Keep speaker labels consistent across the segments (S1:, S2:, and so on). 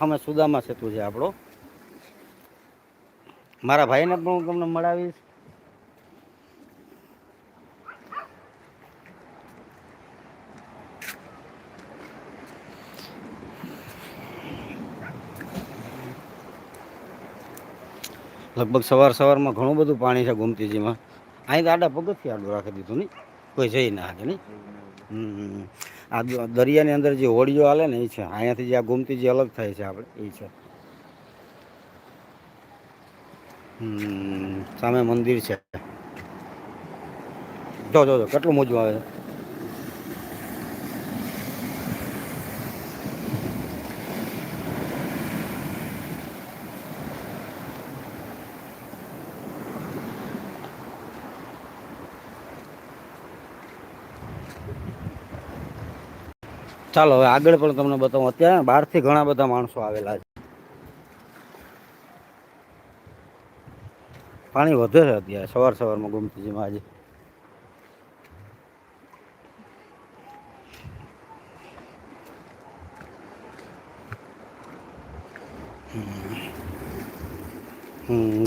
S1: અમે સુદામા સેતુ છે આપણો. મારા ભાઈને પણ હું તમને મળાવીશ. લગભગ સવાર સવારમાં ઘણું બધું પાણી છે ગોમતીજીમાં. અહીં તો આડા પગથિયા રાખી દીધું નહીં. કોઈ જઈ ના શકે નહીં. આ દરિયાની અંદર જે હોડીઓ હાલે ને એ છે. અહીંયાથી જે આ ગુમતી જે અલગ થાય છે આપણે, એ છે. સામે મંદિર છે. જો જો, કેટલું મોજું આવે છે. ચાલો, હવે આગળ પણ તમને બતાવું. અત્યારે બહારથી ઘણા બધા માણસો આવેલા છે. પાણી વધે છે અત્યારે, સવાર સવારમાં ગોમતીજીમાં આજે.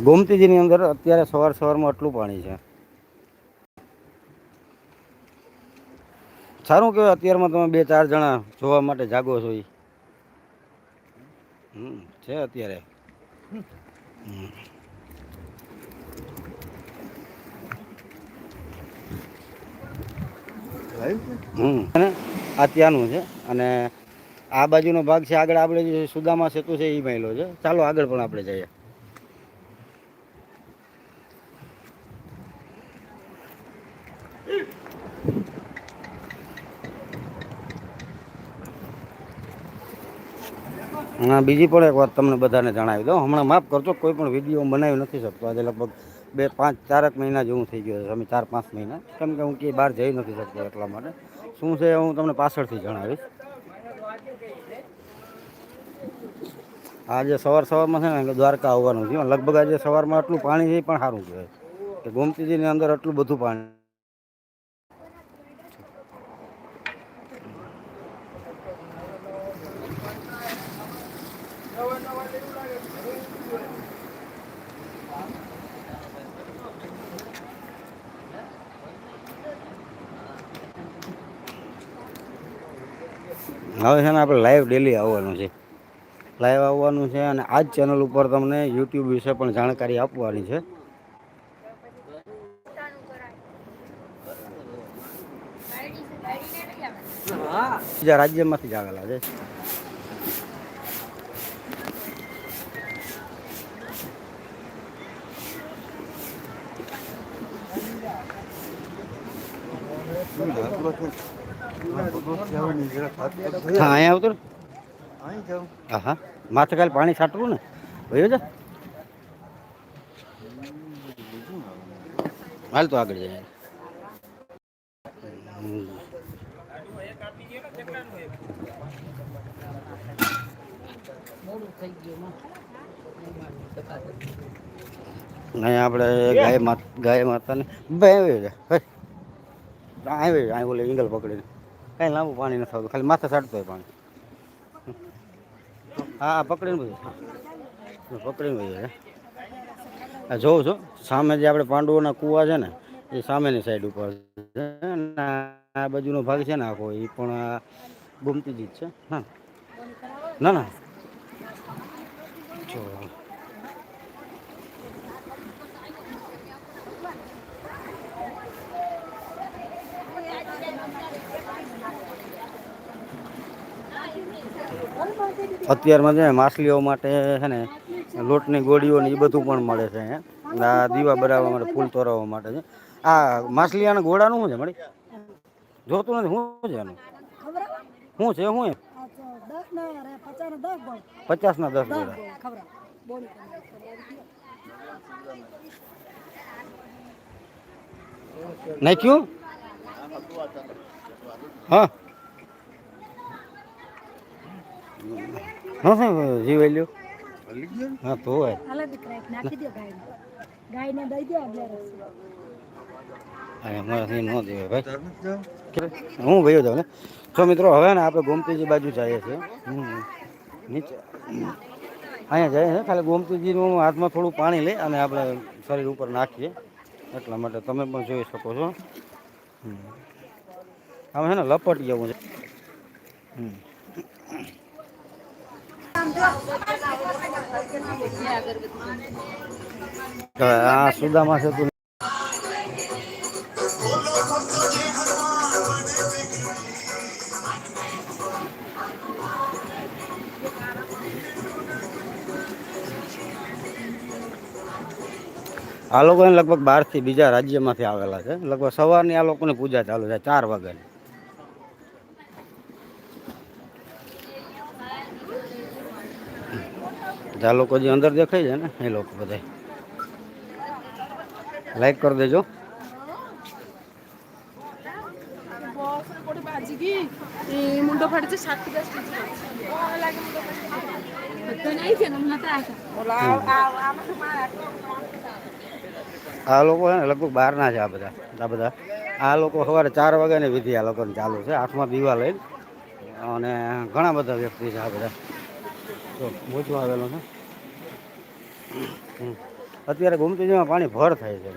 S1: ગોમતીજીની અંદર અત્યારે સવાર સવારમાં આટલું પાણી છે. સારું કહેવાય, અત્યારમાં તમે બે ચાર જણા જોવા માટે જાગો છો એ છે અત્યારે. અને આ ત્યાંનું છે, અને આ બાજુનો ભાગ છે, આગળ આપણે જે સુદામા સેતુ છે એ મહિલો છે. ચાલો આગળ પણ આપણે જઈએ. હા, બીજી પણ એક વાત તમને બધાને જણાવી દઉં. હમણાં માફ કરજો, કોઈ પણ વીડિયો બનાવી નથી શકતો. આજે લગભગ બે, પાંચ, ચારક મહિના જેવું થઈ ગયું છે. અમે ચાર, પાંચ મહિના. કેમ કે હું ક્યાંય બહાર જઈ નથી શકતો એટલા માટે. શું છે હું તમને પાછળથી જણાવીશ. આજે સવાર સવારમાં છે ને દ્વારકા આવવાનું છે. લગભગ આજે સવારમાં આટલું પાણી છે પણ સારું કહેવાય. કે ગોમતીજીની અંદર આટલું બધું પાણી હવે છે ને આપણે લાઈવ ડેલી આવવાનું છે. લાઈવ આવવાનું છે અને આ જ ચેનલ ઉપર તમને યુટ્યુબ વિશે પણ જાણકારી આપવાની છે. બીજા રાજ્યમાંથી જ આવેલા છે. હા, અહીંયા આવતો ને હા માથે ખાલી પાણી છાંટવું ને? ભાઈ જા. હાલ તો આગળ જાય. અહીંયા આપણે ગાય માતા ગાય માતાને બે આવ્યો અહીં ઓલે એંગલ પકડીને કાંઈ લાંબુ પાણી નથી આવતું, ખાલી માથે સાટતો હોય પાણી. હા પકડીને ભાઈ પકડીને ભાઈ આ જોઉં છું, સામે જે આપણે પાંડવોના કૂવા છે ને, એ સામેની સાઈડ ઉપર છે. આ બાજુનો ભાગ છે ને આખો એ પણ ગુમતી જીત છે. હા. ના ના. જો. અત્યારમાં છે માછલીઓ માટે છે ને, લોટની ગોળીઓ ને એ બધું પણ મળે છે અહીંયા. આ દીવા બનાવવા માટે ફૂલ તોરાવવા માટે છે. આ માછલીયાના ગોળાનું શું છે, મળી? જોતું નથી, શું છે એનું? શું છે, શું એમ? પચાસ ના દસ ગોળા નાખ્યું? હા. હા જીવ લ્યો હા તો હોય. મારાથી ન દેવાય ભાઈ. હું ભાઈઓ જાઉં ને તો મિત્રો હવે ને આપણે ગોમતીજી બાજુ જઈએ છીએ. નીચે. અહીંયા જઈએ ને ખાલી ગોમતીજીનું હાથમાં થોડું પાણી લઈ અને આપણે શરીર ઉપર નાખીએ. એટલા માટે તમે પણ જોઈ શકો છો. આમાં છે ને લપટી જવું છે. હમ. આ સુદામાં છે તું. આ લોકો લગભગ બહારથી બીજા રાજ્યમાંથી આવેલા છે. લગભગ સવારની આ લોકોની પૂજા ચાલુ છે, ચાર વાગ્યાની. બધા લોકો જે અંદર દેખાય છે ને એ લોકો બધા. લાઈક કરી દેજો.
S2: આ
S1: લોકો છે ને લગભગ બહારના છે આ બધા આ બધા. આ લોકો સવારે ચાર વાગ્યાની વિધિ આ લોકોને ચાલુ છે આઠમાં દીવા લઈને. અને ઘણા બધા વ્યક્તિ છે આ બધા. તો મોજમાં આવેલો છે. અત્યારે ગોમતીજીમાં પાણી ભર થાય છે.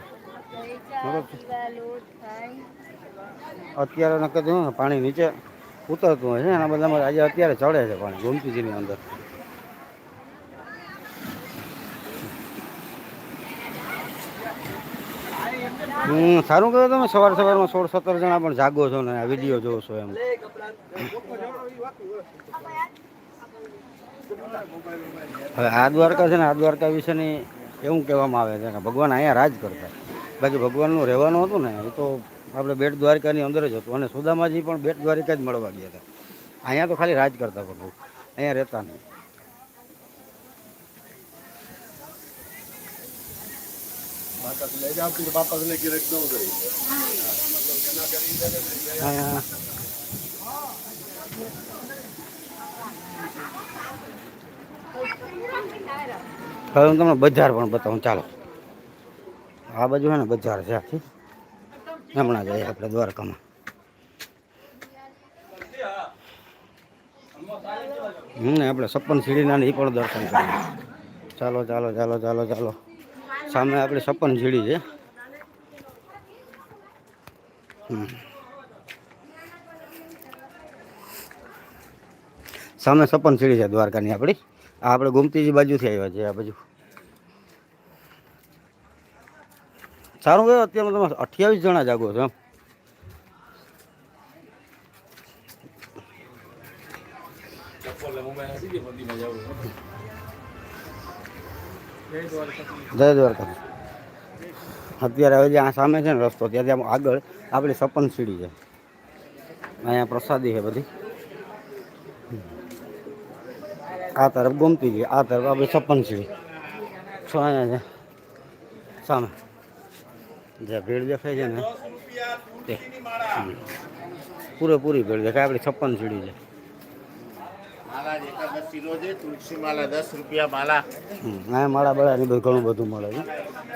S1: અત્યારે નક્કી થયું ને પાણી નીચે ઉતરતું હોય છે, એના બધામાં આજે અત્યારે ચડે છે પાણી ગોમતીજીની અંદર. હમ, સારું કહ્યું તમે, સવાર સવારમાં સોળ સત્તર જણા પણ જાગો છો ને, આ વીડિયો જોવો છો એમ. હવે આ દ્વારકા છે ને આ દ્વારકા વિશેની એવું કહેવામાં આવે છે કે ભગવાન અહીંયા રાજ કરતા. બાકી ભગવાનનું રહેવાનું હતું ને એ તો આપણે બેટ દ્વારકાની અંદર જ હતું. અને સુદામાજી પણ બેટ દ્વારિકા જ મળવા ગયા હતા. અહીંયા તો ખાલી રાજ કરતા પ્રભુ અહીંયા રહેતા નહીં. અહીંયા હવે હું તમને બજાર પણ બતાવું, ચાલો. આ બાજુ છે ને બજાર છે આખી. હમણાં જઈએ આપણે દ્વારકામાં. હમ આપણે સપન સીડીના એ પણ દર્શન કરીએ. ચાલો ચાલો ચાલો ચાલો ચાલો. સામે આપણે સપન સીડી છે. હમ. સામે સપન સીડી છે દ્વારકાની આપણી. આ આપણે ગોમતીજી બાજુથી આવ્યા છે આ બાજુ. સારું કહેવાય અત્યારે તમે અઠ્યાવીસ જણા જાગો છો જય દ્વારકા અત્યારે હવે જે આ સામે છે ને રસ્તો, ત્યાંથી આગળ આપણી સપન સીડી છે. અહીંયા પ્રસાદી છે બધી. આ તરફ ગોમતી ગઈ આ તરફ આપણે છપ્પન સીડી. છો અહીંયા છે. સામે. જે ભીડ દેખાય છે ને તે. પૂરેપૂરી ભીડ દેખાય આપણી છપ્પન સીડી છે.
S3: માલા એકાદશી રોજ દસ રૂપિયા માલા.
S1: હમ. અહીંયા માળા બધું ઘણું બધું મળે છે.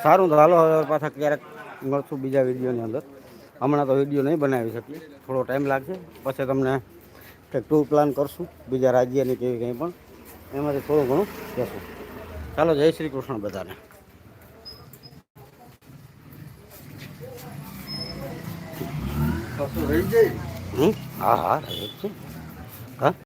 S1: સારું તો હાલો હવે પાછા ક્યારેક મળશું બીજા વિડીયોની અંદર. હમણાં તો વીડિયો નહીં બનાવી શકીએ. થોડો ટાઈમ લાગશે. પછી તમને કંઈક ટૂર પ્લાન કરશું બીજા રાજ્યની કેવી કંઈ પણ. એમાંથી થોડું ઘણું કહેશું ચાલો જય શ્રી કૃષ્ણ બધાને. હા હા રહી છે. હા?